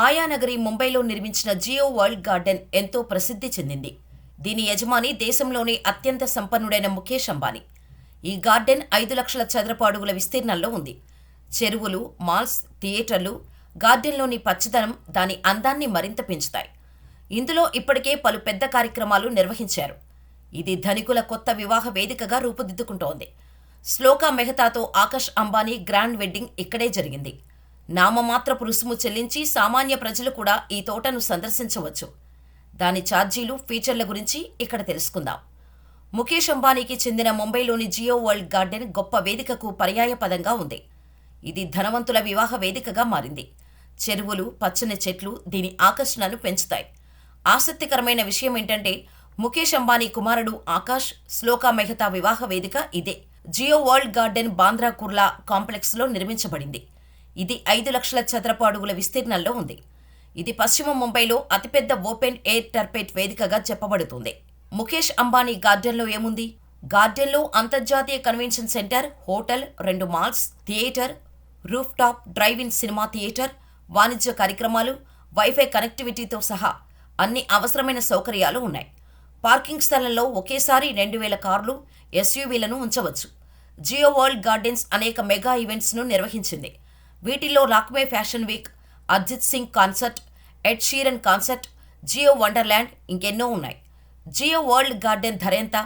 మాయానగరి ముంబైలో నిర్మించిన Jio world garden ఎంతో ప్రసిద్ధి చెందింది. దీని యజమాని దేశంలోని అత్యంత సంపన్నుడైన ముఖేష్ అంబానీ. ఈ గార్డెన్ ఐదు లక్షల చదరపు అడుగుల విస్తీర్ణంలో ఉంది. చెరువులు మాల్స్ థియేటర్లు గార్డెన్లోని పచ్చదనం దాని అందాన్ని మరింత పెంచుతాయి. ఇందులో ఇప్పటికే పలు పెద్ద కార్యక్రమాలు నిర్వహించారు. ఇది ధనికుల కొత్త వివాహ వేదికగా రూపుదిద్దుకుంటోంది. శ్లోక మెహతాతో ఆకాష్ అంబానీ గ్రాండ్ వెడ్డింగ్ ఇక్కడే జరిగింది. నామమాత్రపు రుసుము చెల్లించి సామాన్య ప్రజలు కూడా ఈ తోటను సందర్శించవచ్చు. దాని ఛార్జీలు ఫీచర్ల గురించి ఇక్కడ తెలుసుకుందాం. ముఖేష్ అంబానీకి చెందిన ముంబైలోని జియో వరల్డ్ గార్డెన్ గొప్ప వేదికకు పర్యాయపదంగా ఉంది. ఇది ధనవంతుల వివాహ వేదికగా మారింది. చెరువులు పచ్చని చెట్లు దీని ఆకర్షణను పెంచుతాయి. ఆసక్తికరమైన విషయం ఏంటంటే ముఖేష్ అంబానీ కుమారుడు ఆకాష్ శ్లోకా మెహతా వివాహ వేదిక ఇదే. జియో వరల్డ్ గార్డెన్ బాంద్రా కుర్లా కాంప్లెక్స్లో నిర్మించబడింది. ఇది ఐదు లక్షల చదరపు అడుగుల విస్తీర్ణంలో ఉంది. ఇది పశ్చిమ ముంబైలో అతిపెద్ద ఓపెన్ ఎయిర్ టర్పేట్ వేదికగా చెప్పబడుతుంది. ముఖేష్ అంబానీ గార్డెన్లో ఏముంది? గార్డెన్లో అంతర్జాతీయ కన్వెన్షన్ సెంటర్ హోటల్ రెండు malls theatre roof top drive in cinema theatre వాణిజ్య కార్యక్రమాలు వైఫై కనెక్టివిటీతో సహా అన్ని అవసరమైన సౌకర్యాలు ఉన్నాయి. పార్కింగ్ స్థలంలో ఒకేసారి రెండు వేల కార్లు ఎస్యూవీలను ఉంచవచ్చు. జియో వరల్డ్ గార్డెన్స్ అనేక మెగా ఈవెంట్స్ను నిర్వహించింది. వీటిల్లో రాక్వే fashion week Arijit Singh concert Ed Sheeran concert Jio wonderland ఇంకెన్నో ఉన్నాయి. జియో వరల్డ్ గార్డెన్ ధర ఎంత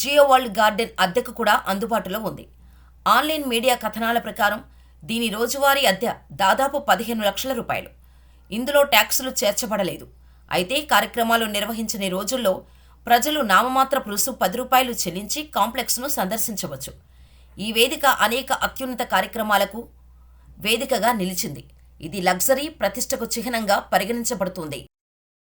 జియో వరల్డ్ గార్డెన్ అద్దెకు కూడా అందుబాటులో ఉంది. ఆన్లైన్ మీడియా కథనాల ప్రకారం దీని రోజువారీ అద్దె దాదాపు పదిహేను లక్షల రూపాయలు. ఇందులో ట్యాక్సులు చేర్చబడలేదు. అయితే కార్యక్రమాలు నిర్వహించని రోజుల్లో ప్రజలు నామమాత్ర రుసు పది రూపాయలు చెల్లించి కాంప్లెక్స్ను సందర్శించవచ్చు. ఈ వేదిక అనేక అత్యున్నత కార్యక్రమాలకు వేదికగా నిలిచింది. ఇది లగ్జరీ ప్రతిష్టకు చిహ్నంగా పరిగణించబడుతుంది.